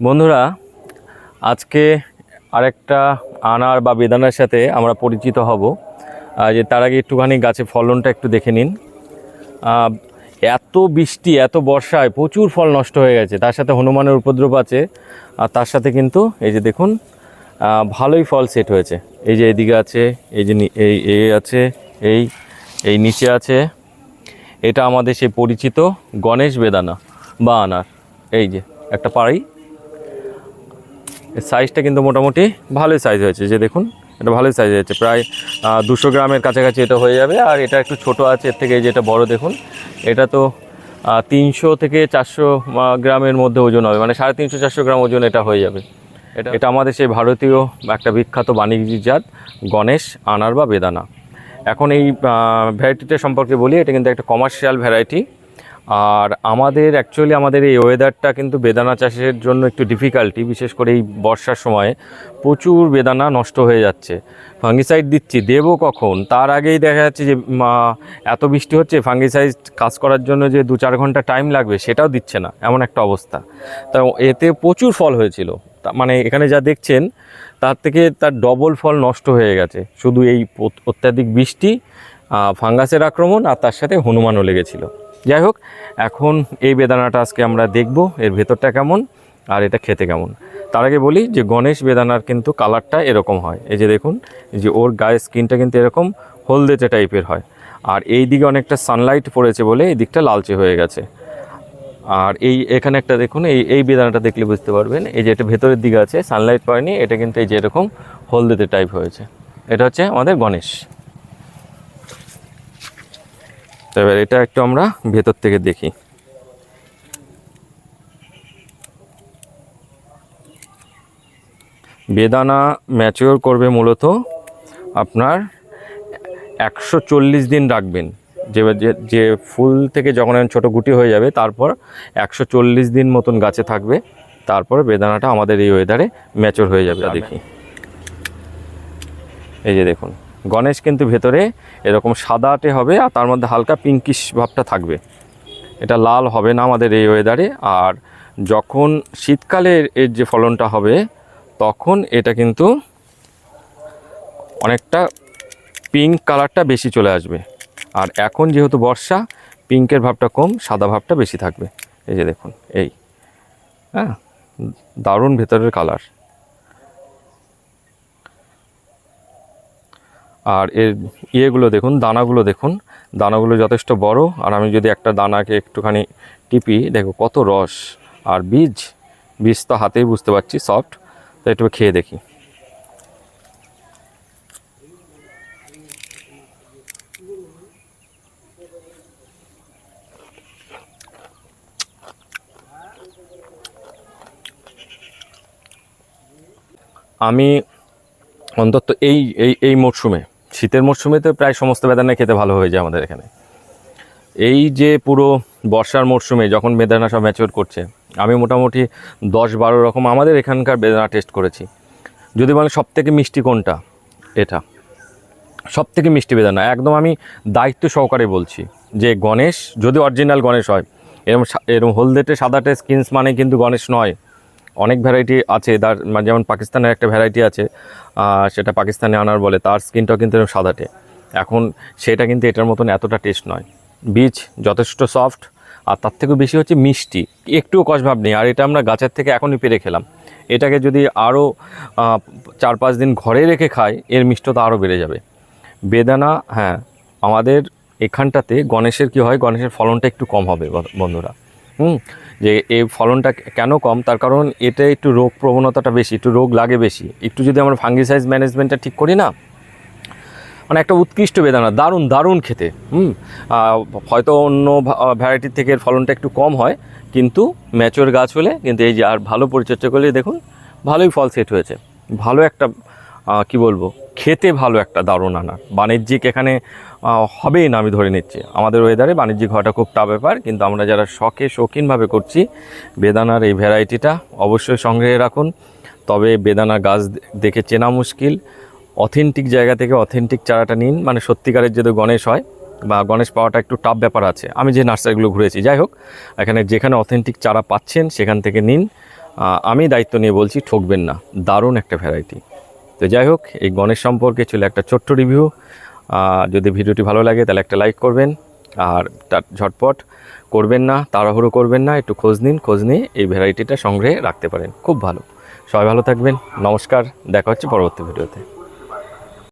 বন্ধুরা, আজকে আরেকটা আনার বা বেদানার সাথে আমরা পরিচিত হব। যে তার আগে একটুখানি গাছে ফলনটা একটু দেখে নিন। এত বৃষ্টি, এত বর্ষায় প্রচুর ফল নষ্ট হয়ে গেছে। তার সাথে হনুমানের উপদ্রব আছে, আর তার সাথে কিন্তু এই যে দেখুন ভালোই ফল সেট হয়েছে। এই যে এদিকে আছে, এই যে এই এই আছে, এই এই নিচে আছে। এটা আমাদের সেই পরিচিত গণেশ বেদানা বা আনার। এই যে একটা পাড়ি এর সাইজটা কিন্তু মোটামুটি ভালোই সাইজ হয়েছে যে দেখুন এটা ভালোই সাইজ হয়েছে। প্রায় দুশো গ্রামের কাছাকাছি এটা হয়ে যাবে আর এটা একটু ছোট আছে এর থেকে যেটা বড় দেখুন এটা তো তিনশো থেকে চারশো গ্রামের মধ্যে ওজন হবে মানে সাড়ে তিনশো চারশো গ্রাম ওজন এটা হয়ে যাবে। এটা এটা আমাদের সেই ভারতীয় একটা বিখ্যাত বাণিজ্যিক জাত গণেশ আনার বা বেদানা। এখন এই ভ্যারাইটিটা সম্পর্কে বলি এটা কিন্তু একটা কমার্শিয়াল ভ্যারাইটি আর আমাদের অ্যাকচুয়ালি আমাদের এই ওয়েদারটা কিন্তু বেদানা চাষের জন্য একটু ডিফিকাল্টি বিশেষ করে এই বর্ষার সময়ে প্রচুর বেদানা নষ্ট হয়ে যাচ্ছে। ফাঙ্গিসাইড দিচ্ছি, দেবো কখন? তার আগেই দেখা যাচ্ছে যে এত বৃষ্টি হচ্ছে ফাঙ্গিসাইড কাজ করার জন্য যে দু চার ঘণ্টা টাইম লাগবে, সেটাও দিচ্ছে না, এমন একটা অবস্থা। তা এতে প্রচুর ফল হয়েছিল। মানে এখানে যা দেখছেন, তার থেকে তার ডবল ফল নষ্ট হয়ে গেছে। শুধু এই অত্যাধিক বৃষ্টি ফাঙ্গাসের আক্রমণ আর তার সাথে হনুমানও লেগেছিল। যাই হোক, এখন এই বেদানাটা আজকে আমরা দেখব, এর ভেতরটা কেমন আর এটা খেতে কেমন। তার আগে বলি যে গণেশ বেদানার কিন্তু কালারটা এরকম হয়। এই যে দেখুন যে ওর গায়ের স্কিনটা কিন্তু এরকম হলদেটে টাইপের হয়। আর এই দিকে অনেকটা সানলাইট পড়েছে বলে এই দিকটা লালচে হয়ে গেছে। আর এই এখানে একটা দেখুন, এই এই বেদানাটা দেখলে বুঝতে পারবেন, এই যে এটা ভেতরের দিকে আছে সানলাইট পড়েনি, এটা কিন্তু এই যে এরকম হলদেতে টাইপ হয়েছে। এটা হচ্ছে আমাদের গণেশ। এবার এটা একটু আমরা ভেতর থেকে দেখি। বেদানা ম্যাচিওর করবে মূলত আপনার একশো চল্লিশ দিন রাখবেন। যে যে- ফুল থেকে যখন ছোটো গুটি হয়ে যাবে, তারপর একশো চল্লিশ দিন মতন গাছে থাকবে। তারপর বেদানাটা আমাদের এই ওয়েদারে ম্যাচিওর হয়ে যাবে। দেখি। এই যে দেখুন। গণেশ কিন্তু ভেতরে এরকম সাদাটে হবে আর তার মধ্যে হালকা পিঙ্কিশ ভাবটা থাকবে। এটা লাল হবে না আমাদের এই ওয়েদারে আর যখন শীতকালে এর যে ফলনটা হবে, তখন এটা কিন্তু অনেকটা পিঙ্ক কালারটা বেশি চলে আসবে। আর এখন যেহেতু বর্ষা পিঙ্কের ভাবটা কম, সাদা ভাবটা বেশি থাকবে। এই যে দেখুন, এই হ্যাঁ দারুণ ভেতরের কালার আর এর ইয়েগুলো দেখুন, দানাগুলো দেখুন। দানাগুলো যথেষ্ট বড়, আর আমি যদি একটা দানাকে একটুখানি টিপি, দেখো কত রস। আর বীজ বীজ তো হাতেই বুঝতে পারছি সফট তো একটু খেয়ে দেখি। আমি অন্তত এই এই এই মরশুমে শীতের মরশুমে তো প্রায় সমস্ত বেদানা খেতে ভালো হয়ে যায় আমাদের এখানে। এই যে পুরো বর্ষার মরশুমে যখন বেদানা সব ম্যাচিওর করছে, আমি মোটামুটি দশ বারো রকম আমাদের এখানকার বেদানা টেস্ট করেছি। যদি বলেন সব থেকে মিষ্টি কোনটা? এটা। সব থেকে মিষ্টি বেদানা। একদম আমি দায়িত্ব সহকারে বলছি যে গণেশ, যদি অরিজিনাল গণেশ হয় এরকম সা- এরকম হলদেটে সাদাটে স্কিনস মানে কিন্তু গণেশ নয়। অনেক ভ্যারাইটি আছে। তার মানে যেমন পাকিস্তানের একটা ভ্যারাইটি আছে সেটা পাকিস্তানে আনার বলে, তার স্কিনটাও কিন্তু সাদাটে এখন সেটা কিন্তু এটার মতন এতটা টেস্ট নয়। বীজ যথেষ্ট সফট আর তার থেকেও বেশি হচ্ছে মিষ্টি। একটুও কষভাব নেই। আর এটা আমরা গাছের থেকে এখনই পেরে খেলাম। এটাকে যদি আরও চার পাঁচ দিন ঘরে রেখে খাই, এর মিষ্টতা আরও বেড়ে যাবে। বেদানা হ্যাঁ আমাদের এখানটাতে গণেশের কি হয়? গণেশের ফলনটা একটু কম হবে, বন্ধুরা। হুম, যে এই ফলনটা কেন কম? তার কারণ এটা একটু রোগ প্রবণতাটা বেশি, একটু রোগ লাগে বেশি। একটু যদি আমরা ফাঙ্গিসাইজ ম্যানেজমেন্টটা ঠিক করি না মানে একটা উৎকৃষ্ট বেদানা, দারুণ দারুণ খেতে, হুম হয়তো অন্য ভ্যারাইটির থেকে ফলনটা একটু কম হয়, কিন্তু ম্যাচোর গাছ হলে, কিন্তু এই যে আর ভালো পরিচর্যা করলে দেখুন, ভালোই ফল সেট হয়েছে। ভালো একটা কি বলব খেতে ভালো একটা দারুণ আনার। বাণিজ্যিক এখানে হবেই না, আমি ধরে নিচ্ছি। আমাদের ওয়েদারে বাণিজ্যিক হওয়াটা খুব টা ব্যাপার, কিন্তু আমরা যারা শখে, শৌখিনভাবে করছি, বেদানার এই ভ্যারাইটিটা অবশ্যই সংগ্রহে রাখুন। তবে বেদানা গাছ দেখে চেনা মুশকিল। অথেন্টিক জায়গা থেকে অথেন্টিক চারাটা নিন। মানে সত্যিকারের যদি গণেশ হয়, বা গণেশ পাওয়াটা একটু টাফ ব্যাপার আছে। আমি যে নার্সারিগুলো ঘুরেছি, যাই হোক, এখানে যেখানে অথেন্টিক চারা পাচ্ছেন, সেখান থেকে নিন। আমি দায়িত্ব নিয়ে বলছি, ঠকবেন না। দারুণ একটা ভ্যারাইটি তো যাই হোক, এই গণেশ সম্পর্কে ছিল একটা ছোট্ট রিভিউ যদি ভিডিওটি ভালো লাগে, তাহলে একটা লাইক করবেন। আর তার ঝটপট করবেন না, তাড়াহুড়ো করবেন না, একটু খোঁজ নিন, খোঁজ নিয়ে এই ভ্যারাইটিটা সংগ্রহে রাখতে পারেন। খুব ভালো। সবাই ভালো থাকবেন। নমস্কার। দেখা হচ্ছে পরবর্তী ভিডিওতে